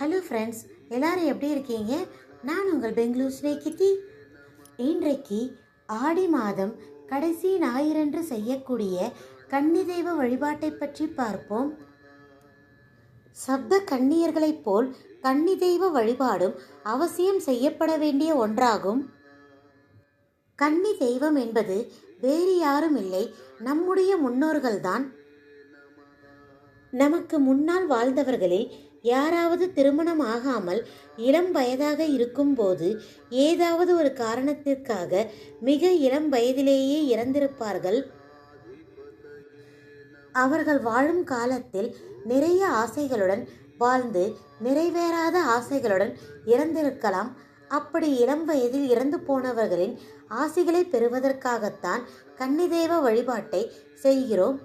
Hello friends எல்லாரும் எப்படி இருக்கீங்க? நான் உங்கள் பெங்களூர் ஸ்னேகித்தி இன்றைக்கு ஆடி மாதம் கடைசி ஞாயிறன்று செய்யக்கூடிய கன்னி தெய்வ வழிபாட்டை பற்றி பார்ப்போம். சப்த கன்னியர்களைப் போல் கன்னி தெய்வ வழிபாடும் அவசியம் செய்யப்பட வேண்டிய ஒன்றாகும். கன்னி தெய்வம் என்பது வேறு யாரும் இல்லை நம்முடைய முன்னோர்கள்தான். நமக்கு முன்னால் வாழ்ந்தவர்களில் யாராவது திருமணம் ஆகாமல் இளம் வயதாக இருக்கும்போது ஏதாவது ஒரு காரணத்திற்காக மிக இளம் வயதிலேயே இறந்திருப்பார்கள். அவர்கள் வாழும் காலத்தில் நிறைய ஆசைகளுடன் வாழ்ந்து நிறைவேறாத ஆசைகளுடன் இறந்திருக்கலாம். அப்படி இளம் வயதில் இறந்து போனவர்களின் ஆசைகளை பெறுவதற்காகத்தான் கன்னிதேவ வழிபாட்டை செய்கிறோம்.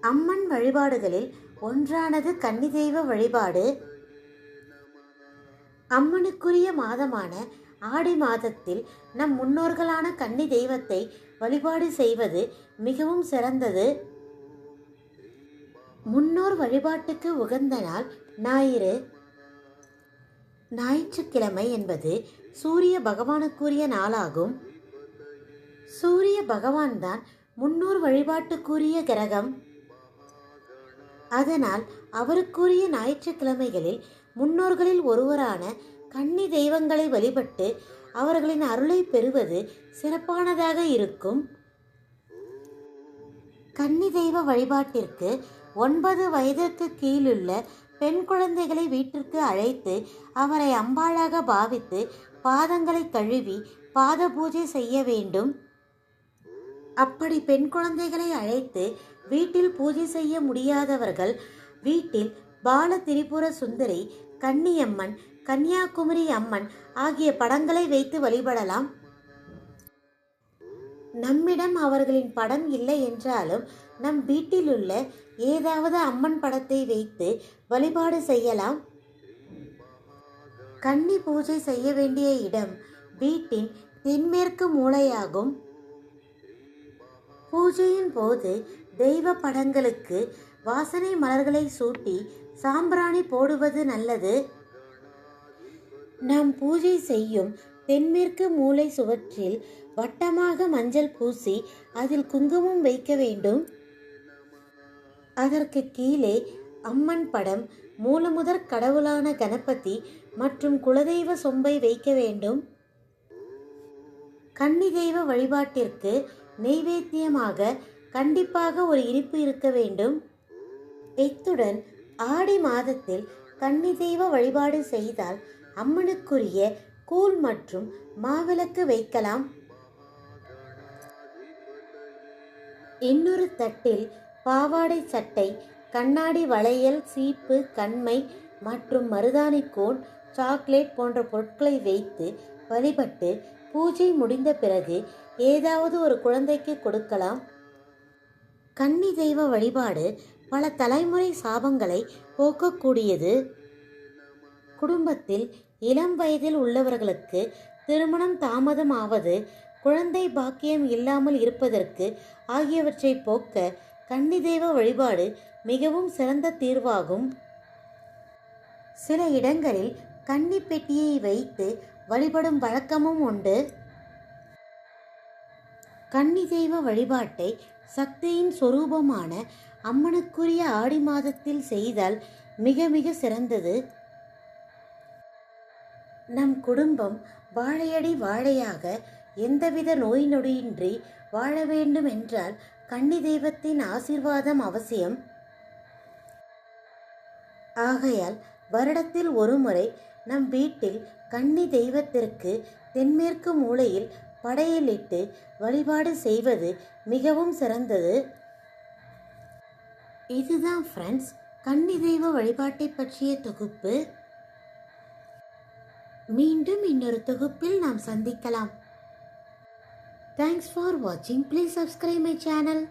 அம்மன் வழிபாடுகளில் ஒன்றானது கன்னிதெய்வ வழிபாடு. அம்மனுக்குரிய மாதமான ஆடி மாதத்தில் நம் முன்னோர்களான கன்னி தெய்வத்தை வழிபாடு செய்வது மிகவும் சிறந்தது. முன்னோர் வழிபாட்டுக்கு உகந்த நாள் ஞாயிறு. ஞாயிற்றுக்கிழமை என்பது சூரிய பகவானுக்குரிய நாளாகும். சூரிய பகவான் தான் முன்னோர் வழிபாட்டுக்குரிய கிரகம். அதனால் அவருக்குரிய ஞாயிற்றுக்கிழமைகளில் முன்னோர்களில் ஒருவரான கன்னி தெய்வங்களை வழிபட்டு அவர்களின் அருளை பெறுவது சிறப்பானதாக இருக்கும். கன்னி தெய்வ வழிபாட்டிற்கு ஒன்பது வயதிற்கு கீழுள்ள பெண் குழந்தைகளை வீட்டிற்கு அழைத்து அவரை அம்பாளாக பாவித்து பாதங்களை கழுவி பாத பூஜை செய்ய வேண்டும். அப்படி பெண் குழந்தைகளை அழைத்து வீட்டில் பூஜை செய்ய முடியாதவர்கள் வீட்டில் பால திரிபுர சுந்தரி கன்னியம்மன் கன்னியாகுமரி அம்மன் ஆகிய படங்களை வைத்து வழிபடலாம். நம்மிடம் அவர்களின் படம் இல்லை என்றாலும் நம் வீட்டிலுள்ள ஏதாவது அம்மன் படத்தை வைத்து வழிபாடு செய்யலாம். கன்னி பூஜை செய்ய வேண்டிய இடம் வீட்டின் தென்மேற்கு மூலையாகும். பூஜையின் போது தெய்வ படங்களுக்கு வாசனை மலர்களை சூட்டி சாம்பிராணி போடுவது நல்லது. நாம் பூஜை செய்யும் தென்மேற்கு மூளை சுவற்றில் வட்டமாக மஞ்சள் பூசி அதில் குங்குமம் வைக்க வேண்டும். அதற்கு கீழே அம்மன் படம் மூலமுதற் கடவுளான கணபதி மற்றும் குலதெய்வ சொம்பை வைக்க வேண்டும். கன்னி தெய்வ வழிபாட்டிற்கு நெய்வேத்தியமாக கண்டிப்பாக ஒரு இனிப்பு இருக்க வேண்டும். இத்துடன் ஆடி மாதத்தில் கன்னி தெய்வ வழிபாடு செய்தால் அம்மனுக்குரிய கூழ் மற்றும் மாவிளக்கு வைக்கலாம். இன்னொரு தட்டில் பாவாடை சட்டை கண்ணாடி வளையல் சீப்பு கண்மை மற்றும் மருதாணி கோன் சாக்லேட் போன்ற பொருட்களை வைத்து வழிபட்டு பூஜை முடிந்த பிறகு ஏதாவது ஒரு குழந்தைக்கு கொடுக்கலாம். கன்னி தெய்வ வழிபாடு பல தலைமுறை சாபங்களை போக்கக்கூடியது. குடும்பத்தில் இளம் வயதில் உள்ளவர்களுக்கு திருமணம் தாமதமாவது குழந்தை பாக்கியம் இல்லாமல் இருப்பதற்கு ஆகியவற்றை போக்க கன்னி தெய்வ வழிபாடு மிகவும் சிறந்த தீர்வாகும். சில இடங்களில் கன்னி பெட்டியை வைத்து வழிபடும் வழக்கமும் உண்டு. கன்னி தெய்வ வழிபாட்டை சக்தியின் சொரூபமான அம்மனுக்குரிய ஆடி மாதத்தில் செய்தால் மிக மிக சிறந்தது. நம் குடும்பம் வாழையடி வாழையாக எந்தவித நோய் நொடியின்றி வாழ வேண்டும் என்றால் கன்னி தெய்வத்தின் ஆசிர்வாதம் அவசியம். ஆகையால் வருடத்தில் ஒருமுறை நம் வீட்டில் கன்னி தெய்வத்திற்கு தென்மேற்கு மூலையில் படையலிட்டு வழிபாடு செய்வது மிகவும் சிறந்தது. இதுதான் ஃப்ரெண்ட்ஸ் கன்னி தெய்வ வழிபாட்டை பற்றிய தொகுப்பு. மீண்டும் இன்னொரு தொகுப்பில் நாம் சந்திக்கலாம். தேங்க்ஸ் ஃபார் வாட்சிங் ப்ளீஸ் சப்ஸ்கிரைப் மை சேனல்